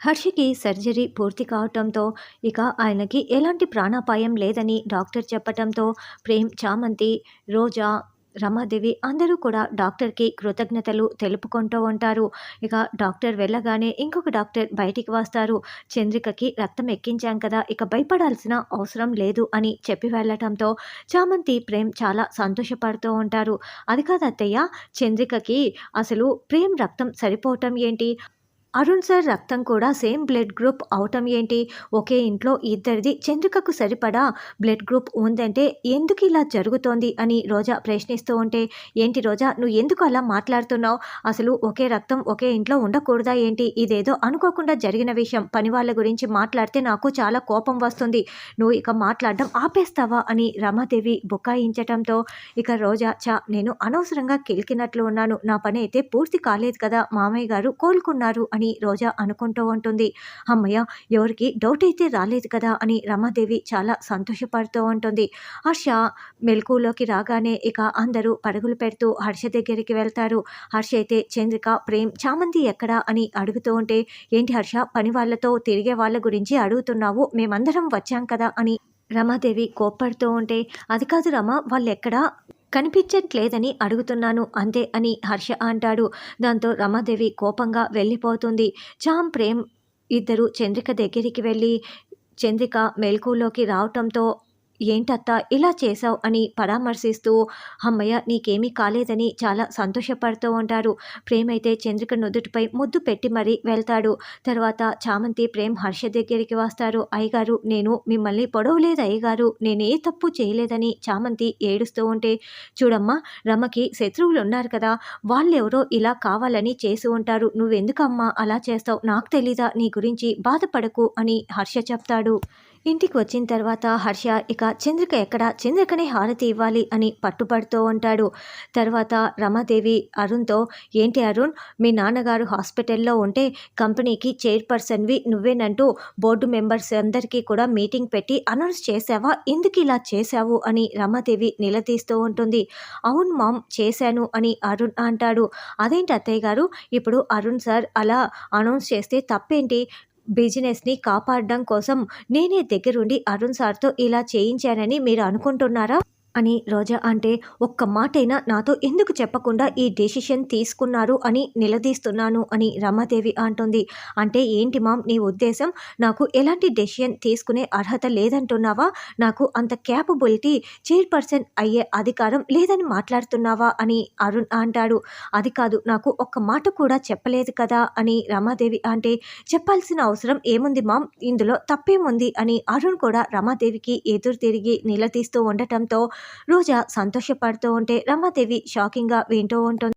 హర్షికి surgery పూర్తి కావటంతో ఇక ఆయనకి ఎలాంటి ప్రాణాపాయం లేదని డాక్టర్ చెప్పటంతో ప్రేమ్ చామంతి రోజా రమాదేవి అందరూ కూడా డాక్టర్కి కృతజ్ఞతలు తెలుపుకుంటూ ఉంటారు. ఇక డాక్టర్ వెళ్ళగానే ఇంకొక డాక్టర్ బయటికి వస్తారు. చంద్రికకి రక్తం ఎక్కించాం కదా ఇక భయపడాల్సిన అవసరం లేదు అని చెప్పి వెళ్ళటంతో చామంతి ప్రేమ్ చాలా సంతోషపడుతూ ఉంటారు. అది కాదు అత్తయ్య చంద్రికకి అసలు ప్రేమ్ రక్తం సరిపోవటం ఏంటి? అరుణ్ సార్ రక్తం కూడా సేమ్ బ్లడ్ గ్రూప్ అవటం ఏంటి? ఒకే ఇంట్లో ఇద్దరిది చంద్రికకు సరిపడా బ్లడ్ గ్రూప్ ఉందంటే ఎందుకు ఇలా జరుగుతోంది అని రోజా ప్రశ్నిస్తూ ఉంటే ఏంటి రోజా నువ్వు ఎందుకు అలా మాట్లాడుతున్నావు? అసలు ఒకే రక్తం ఒకే ఇంట్లో ఉండకూడదా ఏంటి? ఇదేదో అనుకోకుండా జరిగిన విషయం. పని వాళ్ళ గురించి మాట్లాడితే నాకు చాలా కోపం వస్తుంది. నువ్వు ఇక మాట్లాడడం ఆపేస్తావా అని రమాదేవి బుకాయించటంతో ఇక రోజా చా నేను అనవసరంగా కెలికినట్లు ఉన్నాను. నా పని అయితే పూర్తి కాలేదు కదా మామయ్య గారు కోలుకున్నారు అని రోజా అనుకుంటూ ఉంటుంది. అమ్మయ్య ఎవరికి డౌట్ అయితే రాలేదు కదా అని రమాదేవి చాలా సంతోషపడుతూ ఉంటుంది. హర్ష మెలకులోకి రాగానే ఇక అందరూ పరుగులు పెడుతూ హర్ష దగ్గరికి వెళ్తారు. హర్ష అయితే చంద్రిక ప్రేమ్ చామంతి ఎక్కడా? అని అడుగుతూ ఉంటే ఏంటి హర్ష పని వాళ్ళతో తిరిగే వాళ్ళ గురించి అడుగుతున్నావు? మేమందరం వచ్చాం కదా అని రమాదేవి కోప్పడుతూ ఉంటే అది కాదు రమ వాళ్ళు ఎక్కడా? కనిపించట్లేదని అడుగుతున్నాను అంతే అని హర్ష అంటాడు. దాంతో రమాదేవి కోపంగా వెళ్ళిపోతుంది. చామ్ ప్రేమ్ ఇద్దరు చంద్రిక దగ్గరికి వెళ్ళి చంద్రిక మెలకులోకి రావటంతో ఏంటత్తా ఇలా చేశావు అని పరామర్శిస్తూ అమ్మయ్య నీకేమీ కాలేదని చాలా సంతోషపడుతూ ఉంటారు. ప్రేమైతే చంద్రిక నుదుటిపై ముద్దు పెట్టి మరీ వెళ్తాడు. తర్వాత చామంతి ప్రేమ్ హర్ష దగ్గరికి వస్తారు. అయ్యగారు నేను మిమ్మల్ని పొడవలేదు అయ్యగారు. నేనే తప్పు చేయలేదని చామంతి ఏడుస్తూ ఉంటే చూడమ్మా రమకి శత్రువులు ఉన్నారు కదా. వాళ్ళెవరో ఇలా కావాలని చేసి ఉంటారు. నువ్వెందుకమ్మా అలా చేస్తావు? నాకు తెలీదా? నీ గురించి బాధపడకు అని హర్ష చెప్తాడు. ఇంటికి వచ్చిన తర్వాత హర్ష ఇక చంద్రిక ఎక్కడ? చంద్రికనే హారతి ఇవ్వాలి అని పట్టుబడుతూ ఉంటాడు. తర్వాత రమాదేవి అరుణ్తో ఏంటి అరుణ్ మీ నాన్నగారు హాస్పిటల్లో ఉంటే కంపెనీకి చైర్పర్సన్వి నువ్వేనంటూ బోర్డు మెంబర్స్ అందరికీ కూడా మీటింగ్ పెట్టి అనౌన్స్ చేసావా ఎందుకు ఇలా చేశావు? అని రమాదేవి నిలదీస్తూ ఉంటుంది. అవును మామ్ చేశాను అని అరుణ్ అంటాడు. అదేంటి అత్తయ్య గారు? ఇప్పుడు అరుణ్ సార్ అలా అనౌన్స్ చేస్తే తప్పేంటి? బిజినెస్ని కాపాడడం కోసం నేనే దగ్గరుండి అరుణ్ సార్తో ఇలా చేయించానని మీరు అనుకుంటున్నారా? అని రోజా అంటే ఒక్క మాటైనా నాతో ఎందుకు చెప్పకుండా ఈ డెసిషన్ తీసుకున్నారు అని నిలదీస్తున్నాను అని రమాదేవి అంటుంది. అంటే ఏంటి మామ్ నీ ఉద్దేశం? నాకు ఎలాంటి డెసిషన్ తీసుకునే అర్హత లేదంటున్నావా? నాకు అంత క్యాపబిలిటీ చైర్పర్సన్ అయ్యే అధికారం లేదని మాట్లాడుతున్నావా? అని అరుణ్ అంటాడు. అది కాదు నాకు ఒక్క మాట కూడా చెప్పలేదు కదా అని రమాదేవి అంటే చెప్పాల్సిన అవసరం ఏముంది మామ్? ఇందులో తప్పేముంది? అని అరుణ్ కూడా రమాదేవికి ఎదురు తిరిగి నిలదీస్తూ ఉండటంతో రోజా సంతోషపడుతూ ఉంటే రమాదేవి షాకింగ్గా వింటూ ఉంటుంది